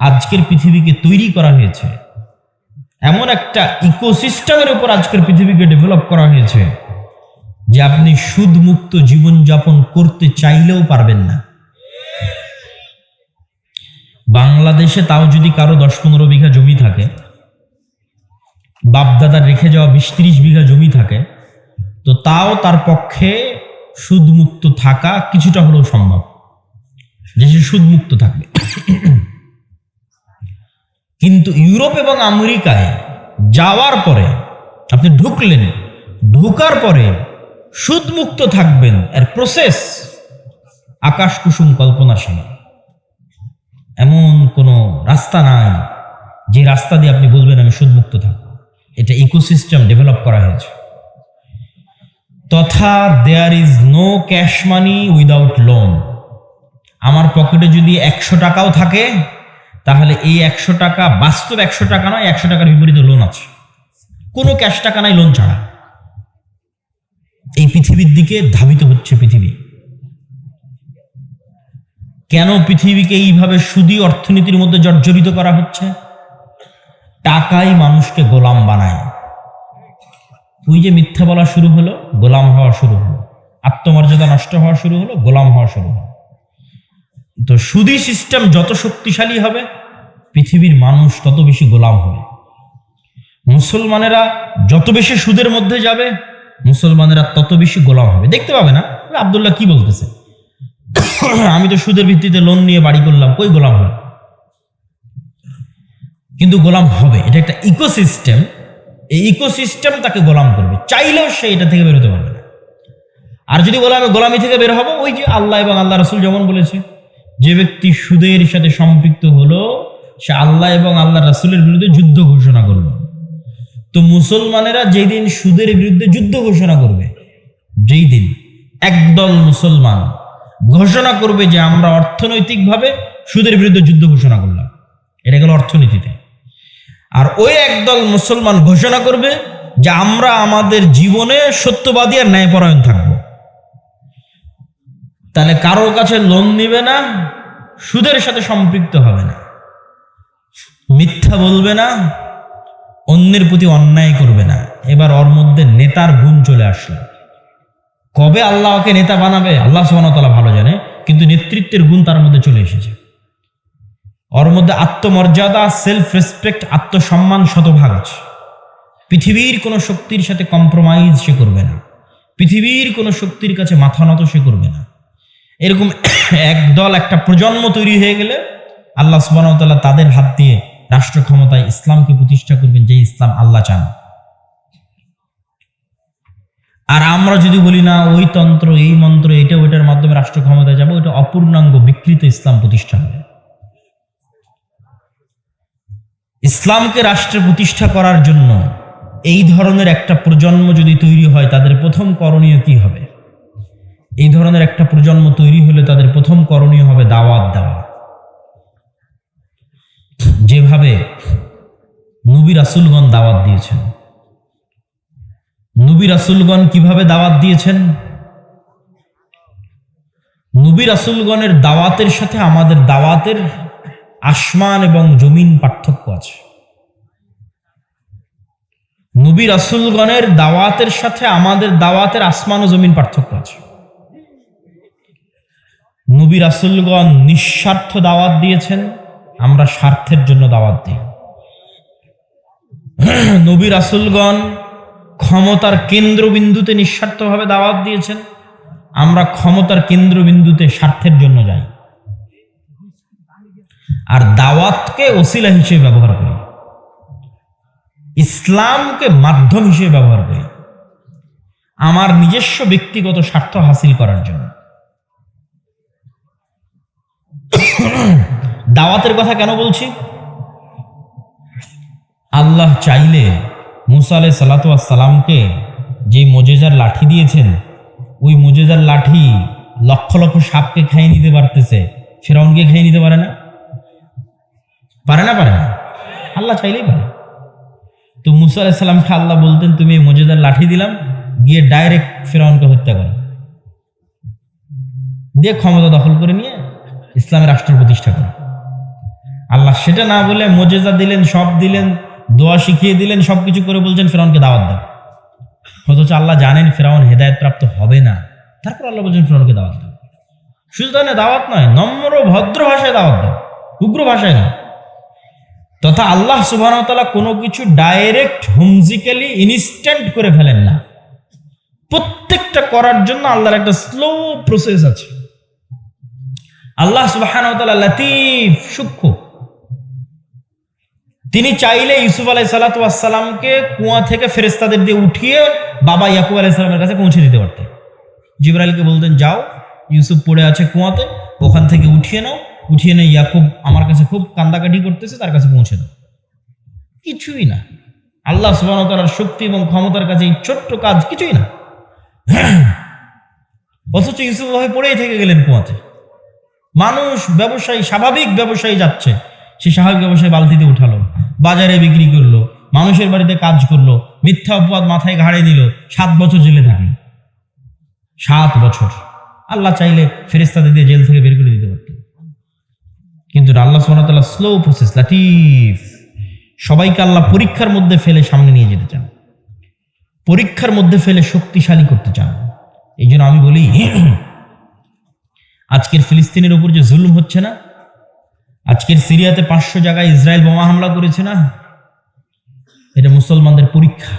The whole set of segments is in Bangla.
আজকের পৃথিবীকে তৈরি করা হয়েছে। এমন একটা ইকোসিস্টেমের উপর আজকের পৃথিবীকে ডেভেলপ করা হয়েছে যে আপনি সুদমুক্ত জীবনযাপন করতে চাইলেও পারবেন না। বাংলাদেশে তাও যদি কারও দশ পনেরো বিঘা জমি থাকে, বাপদাদার রেখে যাওয়া বিশ ত্রিশ বিঘা জমি থাকে, তো তাও তার পক্ষে সুদমুক্ত থাকা কিছুটা হলেও সম্ভব। যে সে সুদমুক্ত থাকবে। কিন্তু ইউরোপ এবং আমেরিকায় যাওয়ার পরে আপনি ঢুকলেন, ঢুকার পরে সুদমুক্ত থাকবেন এর প্রসেস আকাশ কুসুম কল্পনা সীমা এমন কোনো রাস্তা নাই, যে রাস্তা দিয়ে আপনি বলবেন, আমি সুদমুক্ত থাকব। এটা ইকোসিস্টেম ডেভেলপ করা হয়েছে। তথা there is no cash money without loan আমার পকেটে যদি একশো টাকাও থাকে তাহলে এই একশো টাকা বাস্তব একশো টাকা নয়, একশো টাকার বিপরীতে লোন আছে। কোনো ক্যাশ টাকা নাই লোন ছাড়া। এই পৃথিবীর দিকে ধাবিত হচ্ছে পৃথিবী। কেন পৃথিবীকে এইভাবে সুদী অর্থনীতির মধ্যে জর্জরিত করা হচ্ছে? টাকাই মানুষকে গোলাম বানায়। ওই যে মিথ্যা বলা শুরু হলো, গোলাম হওয়া শুরু হলো। আত্মমর্যাদা নষ্ট হওয়া শুরু হলো, গোলাম হওয়া শুরু হলো। তো সুদি সিস্টেম যত শক্তিশালী হবে, পৃথিবীর মানুষ তত বেশি গোলাম হবে। মুসলমানেরা যত বেশি সুদের মধ্যে যাবে, মুসলমানেরা তত বেশি গোলাম হবে। দেখতে পাবে না? আবদুল্লাহ কি বলতেছে? আমি তো সুদের ভিত্তিতে লোন নিয়ে বাড়ি করলাম, কই গোলাম হল কিন্তু গোলাম হবে। এটা একটা ইকোসিস্টেম এই ইকোসিস্টেম তাকে গোলাম করবে। চাইলেও সে এটা থেকে বেরোতে পারবে না। আর যদি বলে, আমি গোলামি থেকে বের হব, ওই যে আল্লাহ এবং আল্লাহ রসুল যেমন বলেছে যে ব্যক্তি সুদের সাথে সম্পৃক্ত হলো, সে আল্লাহ এবং আল্লাহ রাসুলের বিরুদ্ধে যুদ্ধ ঘোষণা করল। তো মুসলমানেরা যেই দিন সুদের বিরুদ্ধে যুদ্ধ ঘোষণা করবে, যেই দিন একদল মুসলমান ঘোষণা করবে যে আমরা অর্থনৈতিকভাবে সুদের বিরুদ্ধে যুদ্ধ ঘোষণা করলাম। এটা গেল অর্থনীতিতে। আর ওই একদল মুসলমান ঘোষণা করবে যে আমরা আমাদের জীবনে সত্যবাদী আর ন্যায়পরায়ণ থাকব। তাহলে কারোর কাছে লোন নিবে না সুদের সাথে সম্পৃক্ত হবে না। মিথ্যা বলবে না, অন্যের প্রতি অন্যায় করবে না। এবার ওর মধ্যে নেতার গুণ চলে আসলো। কবে আল্লাহকে নেতা বানাবে, আল্লাহ সুবাহতালা ভালো জানে, কিন্তু নেতৃত্বের গুণ তার মধ্যে চলে এসেছে। ওর মধ্যে আত্মমর্যাদা সেলফ রেসপেক্ট আত্মসম্মান শতভাগ আছে। পৃথিবীর কোনো শক্তির সাথে কম্প্রোমাইজ সে করবে না। পৃথিবীর কোনো শক্তির কাছে মাথা নত সে করবে না। এরকম একদল একটা প্রজন্ম তৈরি হয়ে গেলে আল্লাহ সুবাহতাল্লাহ তাদের হাত দিয়ে রাষ্ট্র ক্ষমতায় ইসলামকে প্রতিষ্ঠা করবেন যে ইসলাম আল্লাহ চান। আর আমরা যদি বলি, না, ওই তন্ত্র, এই মন্ত্র, এটা ওইটার মাধ্যমে রাষ্ট্র ক্ষমতায় যাব ওইটা অপূর্ণাঙ্গ বিকৃত ইসলাম প্রতিষ্ঠা হবে। ইসলামকে রাষ্ট্রে প্রতিষ্ঠা করার জন্য এই ধরনের একটা প্রজন্ম যদি তৈরি হয়, তাদের প্রথম করণীয় কি হবে? এই ধরনের একটা প্রজন্ম তৈরি হলে তাদের প্রথম করণীয় হবে দাওয়াত দেওয়া। যেভাবে নবী রাসুলগণ দাওয়াত দিয়েছেন। নবী রাসুলগণ কীভাবে দাওয়াত দিয়েছেন? নবী রাসুলগণের দাওয়াতের সাথে আমাদের দাওয়াতের আসমান এবং জমিন পার্থক্য আছে। নবী রাসুলগণের দাওয়াতের সাথে আমাদের দাওয়াতের আসমান ও জমিন পার্থক্য আছে। নবী রাসুলগণ নিঃস্বার্থ দাওয়াত দিয়েছেন, আমরা স্বার্থের জন্য দাওয়াত দিই। নবী রাসুলগণ ক্ষমতার কেন্দ্রবিন্দুতে নিঃস্বার্থভাবে দাওয়াত দিয়েছেন, আমরা ক্ষমতার কেন্দ্রবিন্দুতে স্বার্থের জন্য যাই। আর দাওয়াতকে ওসিলা হিসেবে ব্যবহার করি। ইসলামকে মাধ্যম হিসেবে ব্যবহার করি। আমার নিজস্ব ব্যক্তিগত স্বার্থ হাসিল করার জন্য। দাওয়াতের কথা কেন বলছি? আল্লাহ চাইলে মুসা আলাই সালাতামকে যে মজেজার লাঠি দিয়েছেন, ওই মজেজার লাঠি লক্ষ লক্ষ সাপকে খাইয়ে নিতে পারতেছে, ফেরাউনকে খাইয়ে নিতে পারে না? পারে না পারে না? আল্লাহ চাইলেই পারে। তো মুসা আলাহিসাল্লামকে আল্লাহ বলতেন, তুমি এই মজেদার লাঠি দিলাম, গিয়ে ডাইরেক্ট ফেরাউনকে হত্যা করো। দিয়ে ক্ষমতা দখল করে নিয়ে ইসলামের রাষ্ট্র প্রতিষ্ঠা করো। আল্লাহ সেটা না বলে মজেজা দিলেন, সব দিলেন, দোয়া শিখিয়ে দিলেন, সবকিছু করে বলছেন, ফেরাউনকে দাওয়াত দাও অথচ আল্লাহ জানেন ফেরাউন হেদায়ত প্রাপ্ত হবে না। তারপর আল্লাহ বলছেন, ফেরাউনকে দাওয়াত দাও শুধু না দাওয়াত নয়, নম্র, ভদ্র ভাষায় দাওয়াত দাও উগ্র ভাষায় নয় তথা আল্লাহ সুবাহতালা কোনো কিছু ডাইরেক্ট হোমজিক্যালি ইনস্ট্যান্ট করে ফেলেন না। প্রত্যেকটা করার জন্য আল্লাহর একটা স্লো প্রসেস আছে। আল্লাহ সুবাহ লতিফ, সূক্ষ্ম। তিনি চাইলে ইউসুফ আলাই সালাতামকে কুয়া থেকে ফেরেস্তাদের দিয়ে উঠিয়ে বাবা ইয়াকুব আলাই সালামের কাছে পৌঁছে দিতে পারতেন। জিবরাইলকে বলতেন, যাও, ইউসুফ পড়ে আছে কুয়াতে, ওখান থেকে উঠিয়ে নাও। উঠিয়ে নিয়ে ইয়াকুব আমার কাছে খুব কান্দাকাটি করতেছে, তার কাছে পৌঁছে দাও। কিছুই না। আল্লাহ সুবাহতালার শক্তি এবং ক্ষমতার কাছে এই ছোট্ট কাজ কিছুই না। অথচ ইউসুফ ভাই পড়েই থেকে গেলেন কুয়াতে। মানুষ ব্যবসায়ী, স্বাভাবিক ব্যবসায়ী যাচ্ছে। সে স্বাভাবিক ব্যবসায়ী বালতিতে উঠালো, বাজারে বিক্রি করল, মানুষের বাড়িতে কাজ করল, মিথ্যা অপবাদ মাথায় ঘাড়ে দিল, সাত বছর জেলে থাকে। সাত বছর। আল্লাহ চাইলে ফেরেস্তাদের দিয়ে জেল থেকে বের করে দিতে পারত। কিন্তু আল্লাহ সোনাতাল্লাহ স্লো প্রসেস লাটিফ সবাইকে আল্লাহ পরীক্ষার মধ্যে ফেলে সামনে নিয়ে যেতে চান। পরীক্ষার মধ্যে ফেলে শক্তিশালী করতে চান। এই জন্য আমি বলি আজকের ফিলিস্তিনের উপর যে জুলুম হচ্ছে না? আজকের সিরিয়াতে পাঁচশো জায়গায় ইসরায়েল বোমা হামলা করেছে না? এটা মুসলমানদের পরীক্ষা।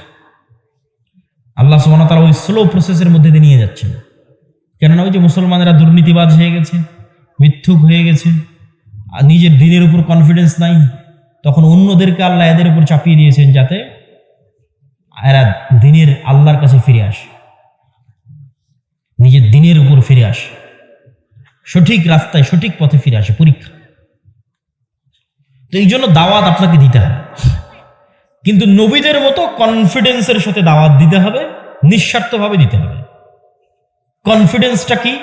আল্লাহ সুবান তারা ওই স্লো প্রসেসের মধ্যে দিয়ে নিয়ে যাচ্ছেন। কেননা ওই যে মুসলমানেরা দুর্নীতিবাজ হয়ে গেছে, মিথ্যুক হয়ে গেছে, আর নিজের দিনের উপর কনফিডেন্স নাই, তখন অন্যদেরকে আল্লাহ এদের উপর চাপিয়ে দিয়েছেন যাতে এরা দিনের আল্লাহর কাছে ফিরে আসে। নিজের দিনের উপর ফিরে আসে। সঠিক রাস্তায়, সঠিক পথে ফিরে আসে, পরীক্ষা। তো এই জন্য দাওয়াত আপনাকে দিতে হবে। কিন্তু নবীদের মতো কনফিডেন্সের সাথে দাওয়াত দিতে হবে, নিঃস্বার্থভাবে দিতে হবে। কনফিডেন্সটা কি?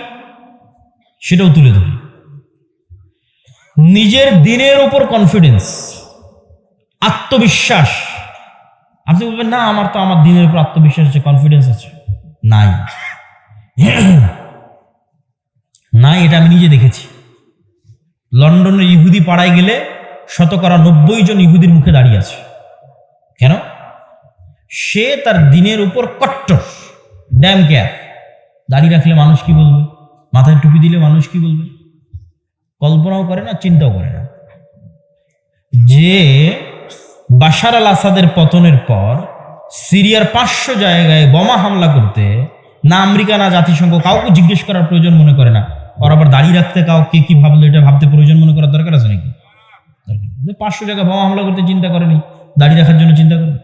সেটাও তুলে ধরি। নিজের দিনের উপর কনফিডেন্স আত্মবিশ্বাস। আপনি বলবেন, না, আমার তো আমার দিনের উপর আত্মবিশ্বাস আছে কনফিডেন্স আছে। নাই। নাই এটা আমি নিজে দেখেছি। লন্ডনের ইহুদি পাড়ায় গেলে শতকরা নব্বই জন ইহুদির মুখে দাঁড়িয়ে আছে। কেন? সে তার দিনের উপর কট্টর। ড্যাম কেয়ার দাড়ি রাখলে মানুষ কি বলবে? মাথায় টুপি দিলে মানুষ কি বলবে? কল্পনাও করে না, চিন্তাও করে না। যে বাশার আল আসাদের পতনের পর সিরিয়ার পাঁচশো জায়গায় বোমা হামলা করতে না আমেরিকা, না জাতিসংঘ কাউকে জিজ্ঞেস করার প্রয়োজন মনে করে না। ওর আবার দাঁড়িয়ে রাখতে কাউকে কি ভাবলো, এটা ভাবতে প্রয়োজন মনে করার দরকার আছে নাকি? পাঁচশো জায়গায় বোমা হামলা করতে চিন্তা করেনি। দাঁড়িয়ে রাখার জন্য চিন্তা করে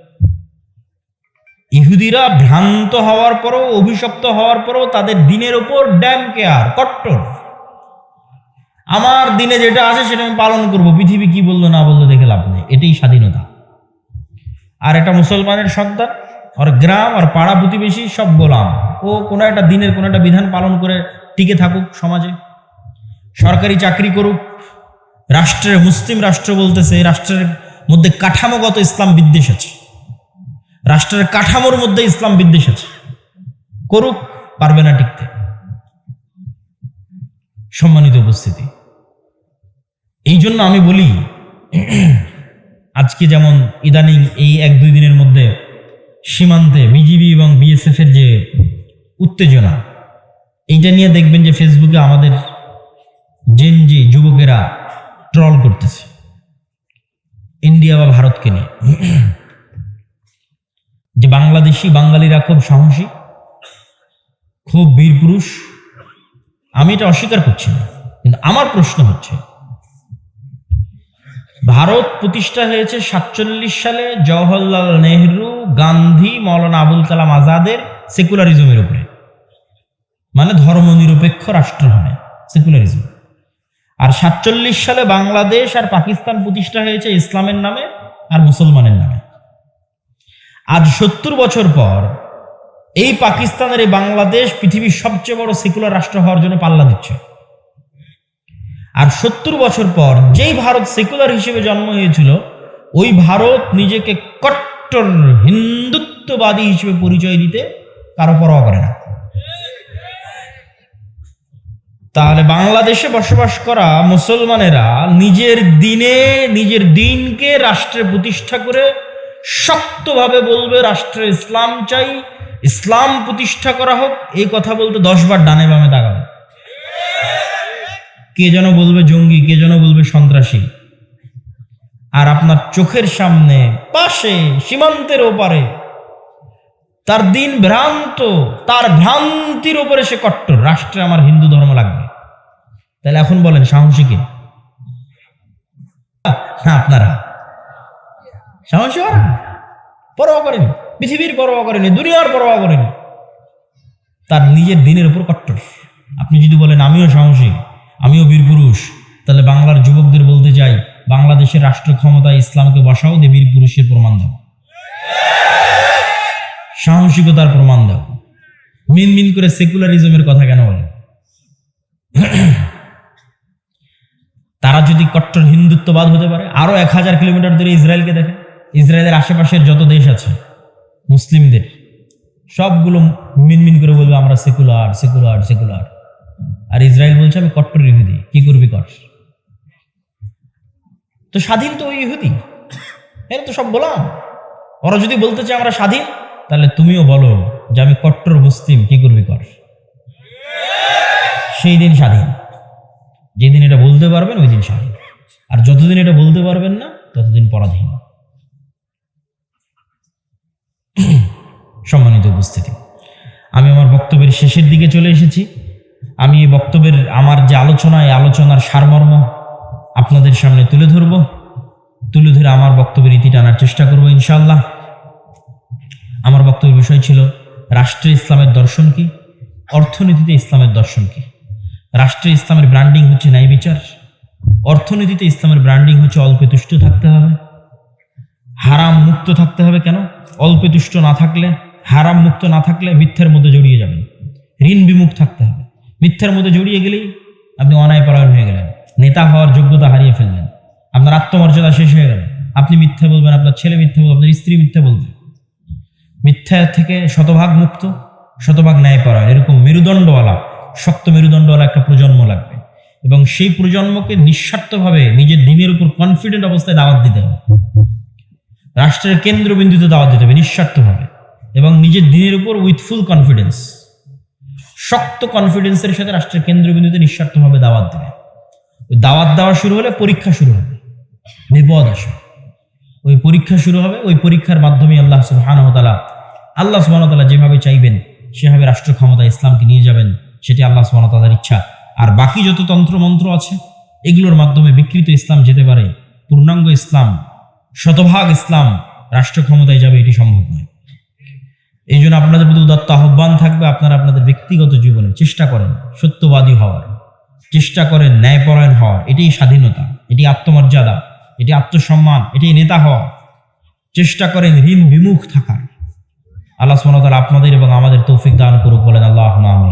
ইহুদিরা ভ্রান্ত হওয়ার পরও, অভিশপ্ত হওয়ার পরও তাদের দিনের ওপর ড্যাম কেয়ার কট্টর। আমার দিনে যেটা আছে সেটা আমি পালন করব। পৃথিবী কি বলল, না বলল, দেখে লাভ নেই। এটাই স্বাধীনতা। আর একটা মুসলমানের সন্তান, আর গ্রাম, আর পাড়া প্রতিবেশী সব গোলাম। ও কোনো একটা দিনের কোনো একটা বিধান পালন করে টিকে থাকুক সমাজে। সরকারি চাকরি করুক। রাষ্ট্রের মুসলিম রাষ্ট্র বলতেছে রাষ্ট্রের মধ্যে কাঠামোগত ইসলাম বিদ্বেষ আছে। রাষ্ট্রের কাঠামোর মধ্যে ইসলাম বিদ্বেষ আছে। করুক, পারবে না টিকতে। সম্মানিত উপস্থিতি, এই জন্য আমি বলি, আজকে যেমন ইদানিং এই এক দুই দিনের মধ্যে সীমান্তে বিজিবি এবং বিএসএফ এর যে উত্তেজনা এইটা নিয়ে দেখবেন যে ফেসবুকে আমাদের জেনজি যুবকেরা ট্রল করতেছে। ইন্ডিয়া বা ভারতকে নিয়ে। যে বাংলাদেশি বাঙালিরা খুব সাহসী, খুব বীর পুরুষ। আমি এটা অস্বীকার করছি না। কিন্তু আমার প্রশ্ন হচ্ছে, ভারত প্রতিষ্ঠা হয়েছে সাতচল্লিশ সালে জওহরলাল নেহরু, গান্ধী, মৌলানা আবুল কালাম আজাদের সেকুলারিজমের উপরে। মানে ধর্মনিরপেক্ষ রাষ্ট্র হবে সেকুলারিজম। আর সাতচল্লিশ সালে বাংলাদেশ আর পাকিস্তান প্রতিষ্ঠা হয়েছে ইসলামের নামে আর মুসলমানের নামে। আজ সত্তর বছর পর এই পাকিস্তানের এই বাংলাদেশ পৃথিবীর সবচেয়ে বড় সেকুলার রাষ্ট্র হওয়ার জন্য পাল্লা দিচ্ছে। আর সত্তর বছর পর যেই ভারত সেকুলার হিসেবে জন্ম হয়েছিল, ওই ভারত নিজেকে কট্টর হিন্দুত্ববাদী হিসেবে পরিচয় দিতে কারও পরোয়া করে না। তাহলে বাংলাদেশে বসবাস করা মুসলমানেরা নিজের দিনে, নিজের দিনকে রাষ্ট্রে প্রতিষ্ঠা করে শক্তভাবে বলবে, রাষ্ট্রে ইসলাম চাই, ইসলাম প্রতিষ্ঠা করা হোক। এই কথা বলতে দশবার ডানে বামে দাগাবে কে যেন বলবে জঙ্গি, কে যেন বলবে সন্ত্রাসী। আর আপনার চোখের সামনে, পাশে, সীমান্তের ওপারে তার দিন ভ্রান্ত, তার ভ্রান্তির উপরে সে কট্টর। রাষ্ট্রে আমার হিন্দু ধর্ম লাগবে। তাহলে এখন বলেন, সাহসী কে? না আপনারা। সাহসী ওরা পরোয়া করেনি। পৃথিবীর পরোয়া করেনি দুনিয়ার পরোয়া করেনি। তার নিজের দিনের উপর কট্টর। আপনি যদি বলেন, আমিও সাহসী, আমিও বীর পুরুষ, তাহলে বাংলার যুবকদের বলতে চাই, বাংলাদেশের রাষ্ট্র ক্ষমতায় ইসলামকে বসাও দিয়ে বীর পুরুষের প্রমাণ দাও। সাহসিকতার প্রমাণ দাও। মিন মিন করে সেকুলারিজমের কথা কেন বলে? তারা যদি কট্টর হিন্দুত্ববাদ হতে পারে, আরও এক হাজার কিলোমিটার দূরে ইসরায়েলকে দেখে। ইসরায়েলের আশেপাশের যত দেশ আছে, মুসলিমদের, সবগুলো মিনমিন করে বলবে, আমরা সেকুলার সেকুলার সেকুলার। আর ইসরায়েল বলছে, আমি কট্টর ইহুদি, কি করবি কর? তো স্বাধীন তো ওই ইহুদি। এরা তো সব বললাম ওরা যদি বলতে চায় আমরা স্বাধীন তাহলে তুমিও বলো যে আমি কট্টর মুসলিম কি করবি কর? সেই দিন স্বাধীন। যেদিন এটা বলতে পারবেন, ওই দিন স্বাধীন। আর যতদিন এটা বলতে পারবেন না, ততদিন পরাধীন। সম্মানিত উপস্থিতি, আমি আমার বক্তব্যের শেষের দিকে চলে এসেছি। আমি এই বক্তব্যের, আমার যে আলোচনা, এই আলোচনার সারমর্ম আপনাদের সামনে তুলে ধরব। তুলে ধরে আমার বক্তব্যের ইতি টানার চেষ্টা করব ইনশাল্লাহ আমার বক্তব্যের বিষয় ছিল রাষ্ট্রে ইসলামের দর্শন কি? অর্থনীতিতে ইসলামের দর্শন কি? রাষ্ট্রে ইসলামের ব্র্যান্ডিং হচ্ছে ন্যায় বিচার। অর্থনীতিতে ইসলামের ব্র্যান্ডিং হচ্ছে অল্পে তুষ্ট থাকতে হবে। হারাম মুক্ত থাকতে হবে কেন? অল্পে তুষ্ট না থাকলে, হারাম মুক্ত না থাকলে মিথ্যের মধ্যে জড়িয়ে যাবেন। ঋণ বিমুখ থাকতে হবে। মিথ্যের মধ্যে জড়িয়ে গেলেই আপনি অনায় পরায়ণ হয়ে গেলেন। নেতা হওয়ার যোগ্যতা হারিয়ে ফেললেন। আপনার আত্মমর্যাদা শেষ হয়ে গেল। আপনি মিথ্যে বলবেন, আপনার ছেলে মিথ্যে বলবে, আপনার স্ত্রী মিথ্যে বলবে। মিথ্যা থেকে শতভাগ মুক্ত, শতভাগ ন্যায় পরায়ণ এরকম মেরুদণ্ডওয়ালা, শক্ত মেরুদণ্ডওয়ালা একটা প্রজন্ম লাগবে। এবং সেই প্রজন্মকে নিঃস্বার্থভাবে নিজের দিনের উপর কনফিডেন্ট অবস্থায় দাওয়াত দিতে হবে। রাষ্ট্রের কেন্দ্রবিন্দুতে দাওয়াত দিতে হবে নিঃস্বার্থভাবে। এবং নিজের দিনের উপর উইথ ফুল কনফিডেন্স শক্ত কনফিডেন্সের সাথে রাষ্ট্রের কেন্দ্রবিন্দুতে নিঃস্বার্থভাবে দাওয়াত দেবে। দাওয়াত দেওয়া শুরু হলে পরীক্ষা শুরু হবে। বিপদ আসে ওই পরীক্ষা শুরু হবে, ওই পরীক্ষার মাধ্যমে আল্লাহ সুবাহানহতালা আল্লাহ সুবাহতালা যেভাবে চাইবেন, সেভাবে রাষ্ট্র ক্ষমতা ইসলামকে নিয়ে যাবেন, সেটি আল্লাহ সুবাহতালার ইচ্ছা। আর বাকি যত তন্ত্র মন্ত্র আছে, এগুলোর মাধ্যমে বিকৃত ইসলাম যেতে পারে, পূর্ণাঙ্গ ইসলাম, শতভাগ ইসলাম রাষ্ট্র ক্ষমতায় যাবে, এটি সম্ভব নয়। এই জন্য আপনাদের প্রতি উদাত্ত আহ্বান থাকবে, আপনারা আপনাদের ব্যক্তিগত জীবনে চেষ্টা করেন, সত্যবাদী হওয়ার, চেষ্টা করেন ন্যায়পরায়ণ হওয়ার এটাই স্বাধীনতা, এটি আত্মমর্যাদা। এটি আত্মসম্মান, এটি নেতা হওয়া। চেষ্টা করেন ঋণ বিমুখ থাকার। আল্লাহ সোনাতাল আপনাদের এবং আমাদের তৌফিক দান করুক বলেন আল্লাহ আমি